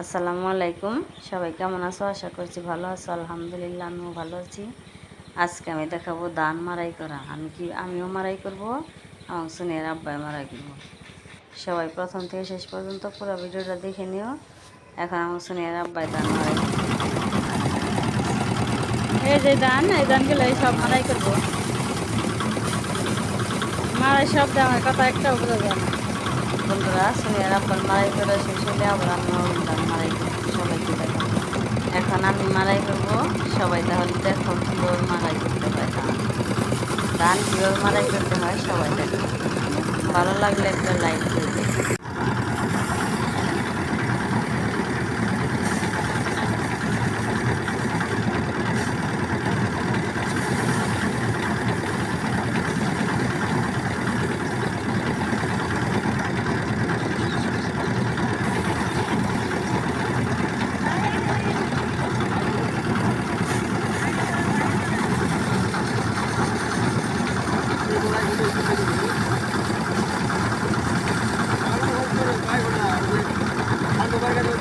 আসসালামু আলাইকুম। সবাই কেমন আছো? আশা করছি ভালো আছো। আলহামদুলিল্লাহ, আমিও ভালো আছি। আজকে আমি দেখাবো দান মারাই করা। আমি কি আমিও মারাই করব? আমার সোনিয়ার আব্বাই মারাই করব। সবাই প্রথম থেকে শেষ পর্যন্ত পুরো ভিডিওটা দেখে নিও। এখন আমার সোনিয়ার আব্বাই দান মারাই। এই যে ধান এই ধানগুলো এই সব মারাই করব। মারাই সব আমার কথা একটা বোঝা যায় না। বন্ধুরা সোনিয়ার আব্বার মারাই করে শেষ হলে আবার আমিও ধান মারাই সবাইকে দেখো। এখন আমি মারাই করব, সবাই তাহলে দেখো কীভাবে মারাই করতে হয় ধান। কীভাবে মারাই করতে হয়, সবাই দেখো। ভালো লাগলে একটা লাইক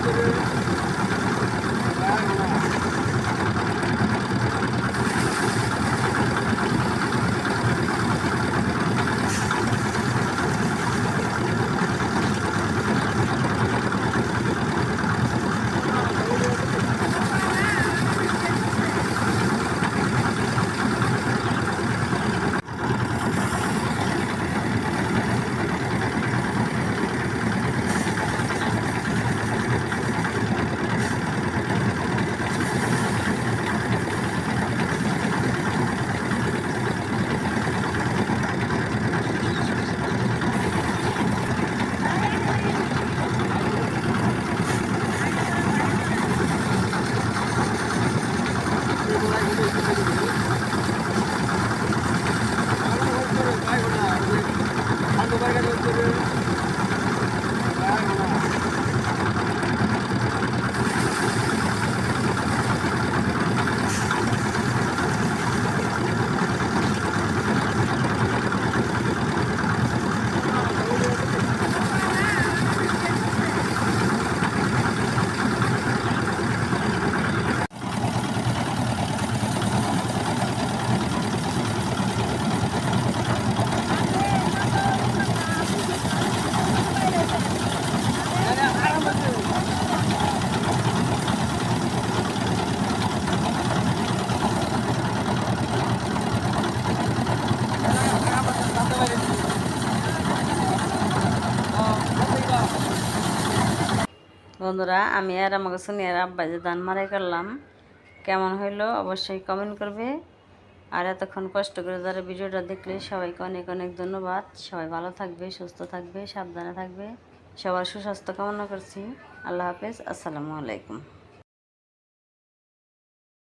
করে দিও। বন্ধুরা, আমি আর আমাকে সোনিয়ার আব্বা যে ধান মারাই করলাম, কেমন হইল অবশ্যই কমেন্ট করবে। আর এতক্ষণ কষ্ট করে যারা ভিডিওটা দেখলে সবাইকে অনেক অনেক ধন্যবাদ। সবাই ভালো থাকবে, সুস্থ থাকবে, সাবধানে থাকবে। সবার সুস্বাস্থ্য কামনা করছি। আল্লাহ হাফেজ। আসসালামু আলাইকুম।